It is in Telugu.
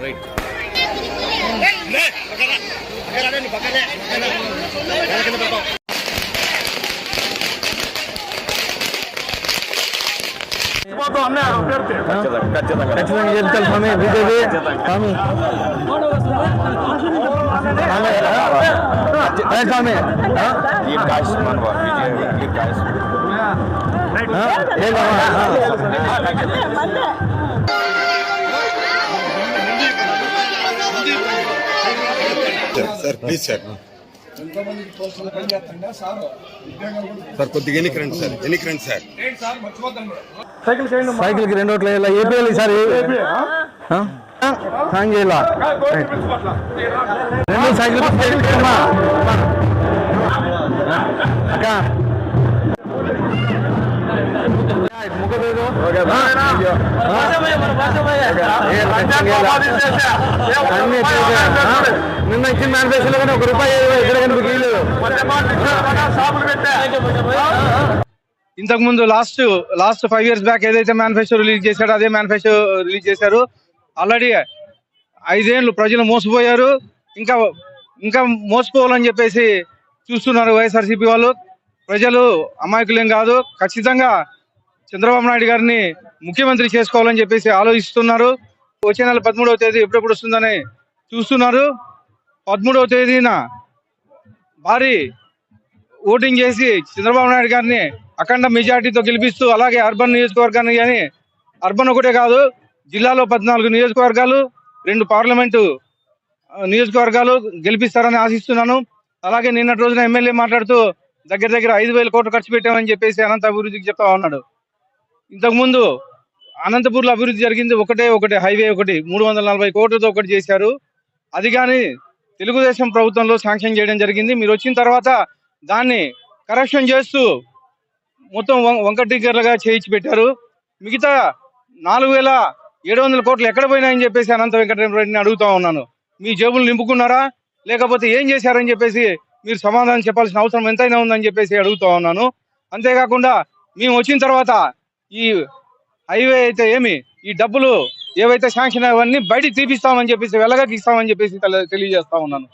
రైట్ ఖచ్చితంగా చెప్తాను స్వామి బీజేపీ స్వామి అదే స్వామి ఆ? Give ప్లీజ్ సార్ సార్ కొద్దిగా ఎన్నికి రండి సార్ ఎన్నికి రండి సార్ సైకిల్కి రెండు ఓట్లు వేయాలా ఏపీఎల్ ఈసారి ఆ? ఆ? సాంగ్ చేయాలా. రెండు సైకిల్. అక్క నిన్న ఇచ్చిన మేనిఫెస్టోలో కానీ ఒక రూపాయి ఎక్కడ కనిపించలేదు ఇంతకు ముందు last last five years back ఏదైతే మేనిఫెస్టో రిలీజ్ చేశాడో అదే మేనిఫెస్టో రిలీజ్ చేశారు. ఆల్రెడీ ఐదేళ్ళు ప్రజలు మోసపోయారు. ఇంకా ఇంకా మోసపోవాలని చెప్పేసి చూస్తున్నారు వైఎస్ఆర్సీపీ వాళ్ళు. ప్రజలు అమాయకులేం కాదు. ఖచ్చితంగా చంద్రబాబు నాయుడు గారిని ముఖ్యమంత్రి చేసుకోవాలని చెప్పేసి ఆలోచిస్తున్నారు. వచ్చే నెల పదమూడవ తేదీ ఎప్పుడెప్పుడు వస్తుందని చూస్తున్నారు. పదమూడవ తేదీన భారీ ఓటింగ్ చేసి చంద్రబాబు నాయుడు గారిని అఖండ మెజార్టీతో గెలిపిస్తూ అలాగే అర్బన్ నియోజకవర్గాన్ని కానీ అర్బన్ ఒకటే కాదు జిల్లాలో పద్నాలుగు నియోజకవర్గాలు రెండు పార్లమెంటు నియోజకవర్గాలు గెలిపిస్తారని ఆశిస్తున్నాను. అలాగే నిన్నటి రోజున ఎమ్మెల్యే మాట్లాడుతూ దగ్గర దగ్గర ఐదు వేల కోట్లు ఖర్చు పెట్టామని చెప్పేసి అనంత అభివృద్ధికి చెప్తా ఉన్నాడు. ఇంతకుముందు అనంతపూర్లో అభివృద్ధి జరిగింది ఒకటే ఒకటి హైవే ఒకటి మూడు వందల నలభై కోట్లతో ఒకటి చేశారు. అది కానీ తెలుగుదేశం ప్రభుత్వంలో శాంక్షన్ చేయడం జరిగింది. మీరు వచ్చిన తర్వాత దాన్ని కరెక్షన్ చేస్తూ మొత్తం వం- వంక టిగ్గర్లుగా చేయించి పెట్టారు. మిగతా నాలుగు వేల ఏడు వందల కోట్లు ఎక్కడ పోయినాయని చెప్పేసి అనంత వెంకటరెడ్డిని అడుగుతా ఉన్నాను. మీ జేబులు నింపుకున్నారా? లేకపోతే ఏం చేశారని చెప్పేసి మీరు సమాధానం చెప్పాల్సిన అవసరం ఎంతైనా ఉందని చెప్పేసి అడుగుతా ఉన్నాను. అంతేకాకుండా మేము వచ్చిన తర్వాత ఈ హైవే అయితే ఏమి? ఈ డబ్బులు ఏవైతే శాంక్షన్ అవన్నీ బయటికి తీపిస్తామని చెప్పేసి వెలగకి ఇస్తామని చెప్పేసి తెలియజేస్తా ఉన్నాను.